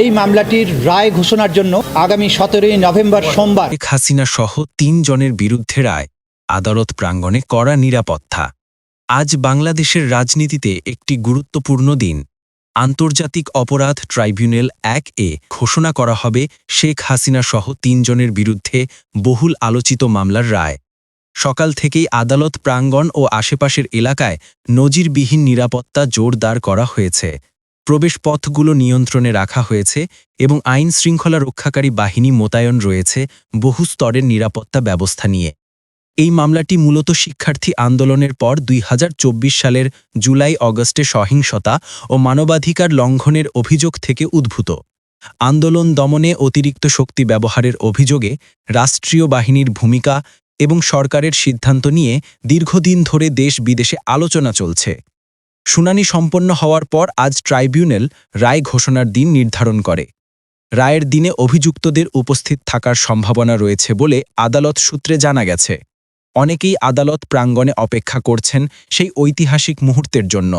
এই মামলাটির রায় ঘোষণার জন্য আগামী সতেরোই নভেম্বর সোমবার শেখ হাসিনা সহ তিন জনের বিরুদ্ধে রায়, আদালত প্রাঙ্গণে কড়া নিরাপত্তা। আজ বাংলাদেশের রাজনীতিতে একটি গুরুত্বপূর্ণ দিন। আন্তর্জাতিক অপরাধ ট্রাইব্যুনাল এক এ ঘোষণা করা হবে শেখ হাসিনা সহ তিনজনের বিরুদ্ধে বহুল আলোচিত মামলার রায়। সকাল থেকেই আদালত প্রাঙ্গণ ও আশেপাশের এলাকায় নজিরবিহীন নিরাপত্তা জোরদার করা হয়েছে। প্রবেশপথগুলো নিয়ন্ত্রণে রাখা হয়েছে এবং আইন শৃঙ্খলা রক্ষাকারী বাহিনী মোতায়েন রয়েছে বহু স্তরের নিরাপত্তা ব্যবস্থা নিয়ে। এই মামলাটি মূলত শিক্ষার্থী আন্দোলনের পর দুই হাজার চব্বিশ সালের জুলাই অগস্টে সহিংসতা ও মানবাধিকার লঙ্ঘনের অভিযোগ থেকে উদ্ভূত। আন্দোলন দমনে অতিরিক্ত শক্তি ব্যবহারের অভিযোগে রাষ্ট্রীয় বাহিনীর ভূমিকা এবং সরকারের সিদ্ধান্ত নিয়ে দীর্ঘদিন ধরে দেশ বিদেশে আলোচনা চলছে। শুনানি সম্পন্ন হওয়ার পর আজ ট্রাইব্যুনাল রায় ঘোষণার দিন নির্ধারণ করে। রায়ের দিনে অভিযুক্তদের উপস্থিত থাকার সম্ভাবনা রয়েছে বলে আদালত সূত্রে জানা গেছে। অনেকেই আদালত প্রাঙ্গণে অপেক্ষা করছেন সেই ঐতিহাসিক মুহূর্তের জন্য।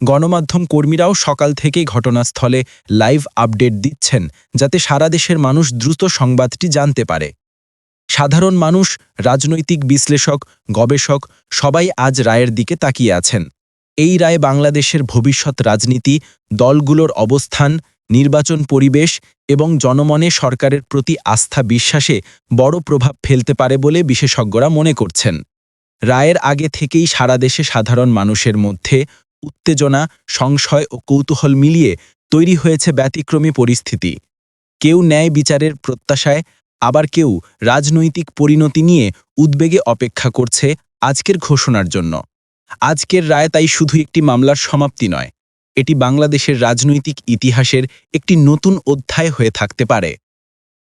গণমাধ্যম কর্মীরাও সকাল থেকেই ঘটনাস্থলে লাইভ আপডেট দিচ্ছেন যাতে সারা দেশের মানুষ দ্রুত সংবাদটি জানতে পারে। সাধারণ মানুষ, রাজনৈতিক বিশ্লেষক, গবেষক সবাই আজ রায়ের দিকে তাকিয়ে আছেন। এই রায় বাংলাদেশের ভবিষ্যৎ রাজনীতি, দলগুলোর অবস্থান, নির্বাচন পরিবেশ এবং জনমনে সরকারের প্রতি আস্থা বিশ্বাসে বড় প্রভাব ফেলতে পারে বলে বিশেষজ্ঞরা মনে করছেন। রায়ের আগে থেকেই সারা দেশে সাধারণ মানুষের মধ্যে উত্তেজনা, সংশয় ও কৌতূহল মিলিয়ে তৈরি হয়েছে ব্যতিক্রমী পরিস্থিতি। কেউ ন্যায় বিচারের প্রত্যাশায়, আবার কেউ রাজনৈতিক পরিণতি নিয়ে উদ্বেগে অপেক্ষা করছে আজকের ঘোষণার জন্য। আজকের রায় তাই শুধু একটি মামলার সমাপ্তি নয়, এটি বাংলাদেশের রাজনৈতিক ইতিহাসের একটি নতুন অধ্যায় হয়ে থাকতে পারে।